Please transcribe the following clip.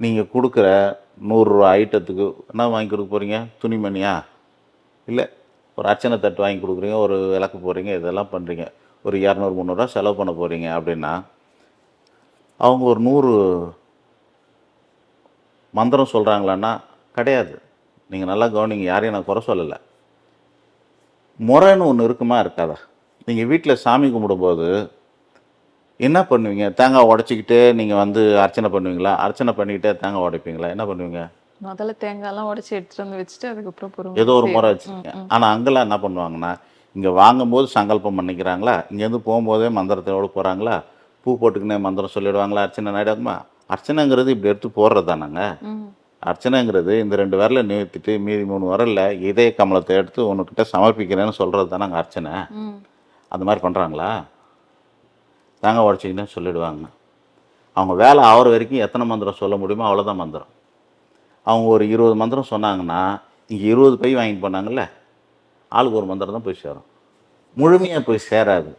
நீங்கள் கொடுக்குற நூறுரூவா ஐட்டத்துக்கு என்ன வாங்கி கொடுக்க போகிறீங்க துணிமணியா இல்லை ஒரு அர்ச்சனை தட்டு வாங்கி கொடுக்குறீங்க ஒரு விளக்கு போகிறீங்க இதெல்லாம் பண்ணுறீங்க ஒரு இரநூறு முந்நூறுரூவா செலவு பண்ண போகிறீங்க அப்படின்னா அவங்க ஒரு நூறு மந்திரம் சொல்கிறாங்களான்னா கிடையாது. நீங்கள் நல்லா கவனிங்க யாரையும் நான் குறை சொல்லலை. முறைன்னு ஒன்று இருக்குமா இருக்காதா? நீங்கள் வீட்டில் சாமி கும்பிடும்போது என்ன பண்ணுவீங்க? தேங்காய் உடச்சிக்கிட்டே நீங்கள் வந்து அர்ச்சனை பண்ணுவீங்களா? அர்ச்சனை பண்ணிக்கிட்டே தேங்காய் உடைப்பீங்களா? என்ன பண்ணுவீங்க? முதல்ல தேங்காய்லாம் உடைச்சி எடுத்துட்டு வந்து வச்சுட்டு அதுக்கப்புறம் பொறுமை ஏதோ ஒரு முறை வச்சுருக்கேன். ஆனால் அங்கெல்லாம் என்ன பண்ணுவாங்கன்னா இங்கே வாங்கும்போது சங்கல்பம் பண்ணிக்கிறாங்களா? இங்கேருந்து போகும்போதே மந்திரத்தோடு போகிறாங்களா பூ போட்டுக்கினே மந்திரம் சொல்லிடுவாங்களா? அர்ச்சனை நாயிடாகுமா அர்ச்சனைங்கிறது இப்படி எடுத்து போடுறது தானங்க அர்ச்சனைங்கிறது இந்த ரெண்டு விரலை நிறுத்திட்டு மீதி மூணு விரல்ல இதய கமலத்தை எடுத்து உன்கிட்ட சமர்ப்பிக்கிறேன்னு சொல்கிறது தானங்க அர்ச்சனை. அந்த மாதிரி பண்ணுறாங்களா தேங்காய் உடச்சிங்கன்னு சொல்லிடுவாங்க. அவங்க வேலை ஆகிற வரைக்கும் எத்தனை மந்திரம் சொல்ல முடியுமோ அவ்வளோதான் மந்திரம். அவங்க ஒரு இருபது மந்திரம் சொன்னாங்கன்னா இங்கே இருபது பை வாங்கிட்டு போனாங்கல்ல ஆளுக்கு ஒரு மந்திரம் தான் போய் சேரும். முழுமையாக போய் சேராது.